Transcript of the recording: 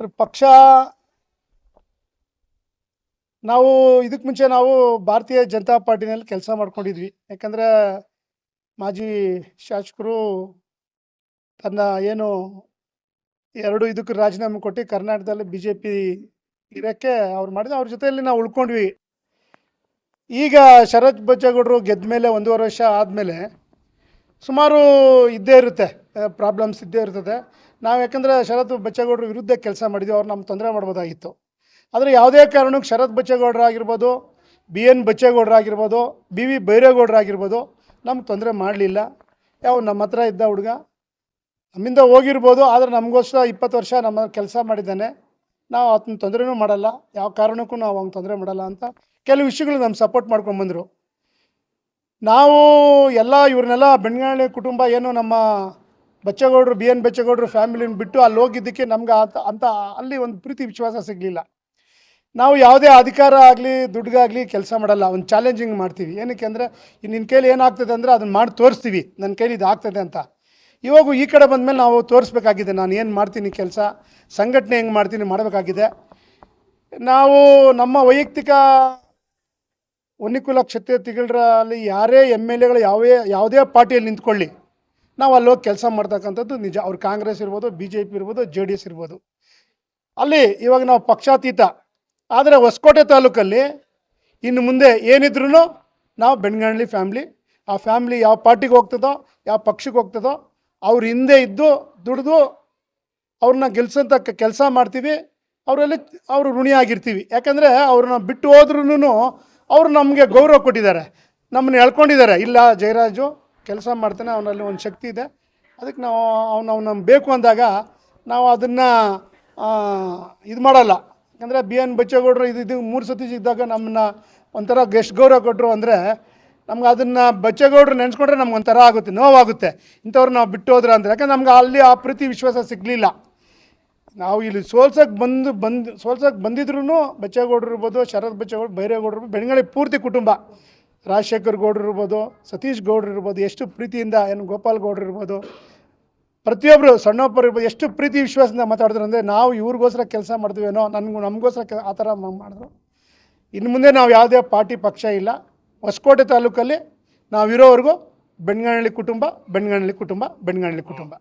Sir, ಪಕ್ಷ ನಾವು ಇದಕ್ಕೆ ಮುಂಚೆ ನಾವು ಭಾರತೀಯ ಜನತಾ ಪಾರ್ಟಿನಲ್ಲಿ ಕೆಲಸ ಮಾಡ್ಕೊಂಡಿದ್ವಿ. ಯಾಕಂದರೆ ಮಾಜಿ ಶಾಸಕರು ತನ್ನ ಏನು ಎರಡು ಇದಕ್ಕೆ ರಾಜೀನಾಮೆ ಕೊಟ್ಟು ಕರ್ನಾಟಕದಲ್ಲಿ ಬಿ ಜೆ ಪಿ ಇರೋಕ್ಕೆ ಅವ್ರು ಮಾಡಿದ ಅವ್ರ ಜೊತೆಯಲ್ಲಿ ನಾವು ಉಳ್ಕೊಂಡ್ವಿ. ಈಗ ಶರತ್ ಬಜ್ಜೇಗೌಡರು ಗೆದ್ದ ಮೇಲೆ ಒಂದೂವರೆ ವರ್ಷ ಆದಮೇಲೆ ಸುಮಾರು ಇದ್ದೇ ಇರುತ್ತೆ ಪ್ರಾಬ್ಲಮ್ಸ್ ಇದ್ದೇ ಇರ್ತದೆ. ನಾವು ಯಾಕಂದರೆ ಶರತ್ ಬಚ್ಚೇಗೌಡರ ವಿರುದ್ಧ ಕೆಲಸ ಮಾಡಿದ್ವಿ, ಅವ್ರು ನಮ್ಮ ತೊಂದರೆ ಮಾಡ್ಬೋದಾಗಿತ್ತು. ಆದರೆ ಯಾವುದೇ ಕಾರಣಕ್ಕೆ ಶರತ್ ಬಚ್ಚೇಗೌಡರಾಗಿರ್ಬೋದು ಬಿ ಎನ್ ಬಚ್ಚೇಗೌಡರಾಗಿರ್ಬೋದು ಬಿ ವಿ ಬೈರೇಗೌಡರಾಗಿರ್ಬೋದು ನಮ್ಗೆ ತೊಂದರೆ ಮಾಡಲಿಲ್ಲ. ಯಾವ, ನಮ್ಮ ಹತ್ರ ಇದ್ದ ಹುಡುಗ ನಮ್ಮಿಂದ ಹೋಗಿರ್ಬೋದು, ಆದರೆ ನಮಗೋಸ್ಕರ ಇಪ್ಪತ್ತು ವರ್ಷ ನಮ್ಮ ಕೆಲಸ ಮಾಡಿದ್ದಾನೆ. ನಾವು ಅದನ್ನ ತೊಂದರೆನೂ ಮಾಡಲ್ಲ, ಯಾವ ಕಾರಣಕ್ಕೂ ನಾವು ಅವ್ನ ತೊಂದರೆ ಮಾಡಲ್ಲ ಅಂತ ಕೆಲವು ವಿಷಯಗಳು ನಮ್ಮ ಸಪೋರ್ಟ್ ಮಾಡ್ಕೊಂಡ್ಬಂದರು ನಾವು ಎಲ್ಲ ಇವ್ರನ್ನೆಲ್ಲ ಬೆಣ್ಗಾಳಿ ಕುಟುಂಬ ಏನು ನಮ್ಮ ಬಚ್ಚೇಗೌಡರು, ಬಿ ಎನ್ ಬಚ್ಚೇಗೌಡರು ಫ್ಯಾಮಿಲಿನ ಬಿಟ್ಟು ಅಲ್ಲಿ ಹೋಗಿದ್ದಕ್ಕೆ ನಮ್ಗೆ ಅಂತ ಅಂತ ಅಲ್ಲಿ ಒಂದು ಪ್ರೀತಿ ವಿಶ್ವಾಸ ಸಿಗಲಿಲ್ಲ. ನಾವು ಯಾವುದೇ ಅಧಿಕಾರ ಆಗಲಿ ದುಡ್ಡಿಗಾಗಲಿ ಕೆಲಸ ಮಾಡಲ್ಲ, ಒಂದು ಚಾಲೆಂಜಿಂಗ್ ಮಾಡ್ತೀವಿ. ಏನಕ್ಕೆ ಅಂದರೆ ನಿನ್ನ ಕೈಲಿ ಏನಾಗ್ತದೆ ಅಂದರೆ ಅದನ್ನು ಮಾಡಿ ತೋರಿಸ್ತೀವಿ. ನನ್ನ ಕೈಲಿ ಇದು ಆಗ್ತದೆ ಅಂತ. ಇವಾಗ ಈ ಕಡೆ ಬಂದಮೇಲೆ ನಾವು ತೋರಿಸ್ಬೇಕಾಗಿದೆ, ನಾನು ಏನು ಮಾಡ್ತೀನಿ ಕೆಲಸ, ಸಂಘಟನೆ ಹೆಂಗೆ ಮಾಡ್ತೀನಿ ಮಾಡಬೇಕಾಗಿದೆ. ನಾವು ನಮ್ಮ ವೈಯಕ್ತಿಕ ಒನ್ನಿಕುಲ ಕ್ಷತ್ರಿಯ ತಿಗಳರಲ್ಲಿ ಯಾರೇ ಎಂ ಎಲ್ ಎಗಳು, ಯಾವೇ, ಯಾವುದೇ ಪಾರ್ಟಿಯಲ್ಲಿ ನಿಂತ್ಕೊಳ್ಳಿ. ನಾವು ಅಲ್ಲಿ ಹೋಗಿ ಕೆಲಸ ಮಾಡ್ತಕ್ಕಂಥದ್ದು ನಿಜ. ಅವ್ರು ಕಾಂಗ್ರೆಸ್ ಇರ್ಬೋದು ಬಿ ಜೆ ಪಿ ಇರ್ಬೋದು, ಜೆ ಡಿ ಎಸ್ ಇರ್ಬೋದು. ಅಲ್ಲಿ ಇವಾಗ ನಾವು ಪಕ್ಷಾತೀತ. ಆದರೆ ಹೊಸಕೋಟೆ ತಾಲೂಕಲ್ಲಿ ಇನ್ನು ಮುಂದೆ ಏನಿದ್ರೂ ನಾವು ಬೆಣ್ಗಳ್ಳಿ ಫ್ಯಾಮ್ಲಿ. ಆ ಫ್ಯಾಮ್ಲಿ ಯಾವ ಪಾರ್ಟಿಗೆ ಹೋಗ್ತದೋ, ಯಾವ ಪಕ್ಷಕ್ಕೆ ಹೋಗ್ತದೋ, ಅವ್ರ ಹಿಂದೆ ಇದ್ದು, ದುಡಿದು ಅವ್ರನ್ನ ಗೆಲ್ಸೋಂಥ ಕೆಲಸ ಮಾಡ್ತೀವಿ. ಅವರಲ್ಲಿ ಅವರು ಋಣಿಯಾಗಿರ್ತೀವಿ. ಯಾಕಂದರೆ ಅವ್ರನ್ನ ಬಿಟ್ಟು ಹೋದ್ರೂ ಅವರು ನಮಗೆ ಗೌರವ ಕೊಟ್ಟಿದ್ದಾರೆ. ನಮ್ಮನ್ನು ಎಳ್ಕೊಂಡಿದ್ದಾರೆ. ಇಲ್ಲ ಜಯರಾಜು ಕೆಲಸ ಮಾಡ್ತಾನೆ, ಅವನಲ್ಲಿ ಒಂದು ಶಕ್ತಿ ಇದೆ. ಅದಕ್ಕೆ ನಾವು ಅವ್ನು, ಅವ್ನ ಬೇಕು ಅಂದಾಗ ನಾವು ಅದನ್ನು ಇದು ಮಾಡಲ್ಲ. ಯಾಕಂದರೆ ಬಿ ಎನ್ ಬಚ್ಚೇಗೌಡರು ಇದು ಇದು ಮೂರು ಸತಿ ಇದ್ದಾಗ ನಮ್ಮನ್ನ ಒಂಥರ ಗೆಸ್ಟ್ ಗೌರವ ಕೊಟ್ಟರು ಅಂದರೆ ನಮ್ಗೆ ಅದನ್ನು ಬಚ್ಚೇಗೌಡರು ನೆನೆಸ್ಕೊಂಡ್ರೆ ನಮ್ಗೆ ಒಂಥರ ಆಗುತ್ತೆ, ನೋವಾಗುತ್ತೆ. ಇಂಥವ್ರು ನಾವು ಬಿಟ್ಟು ಹೋದ್ರೆ ಅಂದರೆ. ಯಾಕಂದ್ರೆ ನಮ್ಗೆ ಅಲ್ಲಿ ಆ ಪ್ರೀತಿ ವಿಶ್ವಾಸ ಸಿಗಲಿಲ್ಲ. ನಾವು ಇಲ್ಲಿ ಸೋಲ್ಸಕ್ಕೆ ಬಂದು ಬಂದು ಸೋಲ್ಸಕ್ಕೆ ಬಂದಿದ್ರು ಬಚ್ಚೇಗೌಡರು ಇರ್ಬೋದು ಶರತ್ ಬಚ್ಚೇಗೌಡರು ಬೈರೇಗೌಡರು ಬೆಳಗಳಿ ಪೂರ್ತಿ ಕುಟುಂಬ. ರಾಜಶೇಖರ್ ಗೌಡ್ರು ಇರ್ಬೋದು, ಸತೀಶ್ ಗೌಡ್ರು ಇರ್ಬೋದು, ಎಷ್ಟು ಪ್ರೀತಿಯಿಂದ ಏನು ಗೋಪಾಲ್ ಗೌಡ್ರು ಇರ್ಬೋದು ಪ್ರತಿಯೊಬ್ಬರು ಸಣ್ಣೊಬ್ಬರು ಇರ್ಬೋದು, ಎಷ್ಟು ಪ್ರೀತಿ ವಿಶ್ವಾಸದಿಂದ ಮಾತಾಡಿದ್ರು ಅಂದರೆ ನಾವು ಇವ್ರಿಗೋಸ್ಕರ ಕೆಲಸ ಮಾಡ್ತೀವೇನೋ ನನಗೂ, ನಮಗೋಸ್ಕರ ಆ ಥರ ಮಾಡಿದ್ರು. ಇನ್ನು ಮುಂದೆ ನಾವು ಯಾವುದೇ ಪಾರ್ಟಿ ಪಕ್ಷ ಇಲ್ಲ. ಹೊಸಕೋಟೆ ತಾಲೂಕಲ್ಲಿ ನಾವಿರೋವರೆಗೂ ಬೆಣ್ಗನಹಳ್ಳಿ ಕುಟುಂಬ ಬೆಣ್ಗನಹಳ್ಳಿ ಕುಟುಂಬ ಬೆಣ್ಗನಹಳ್ಳಿ ಕುಟುಂಬ.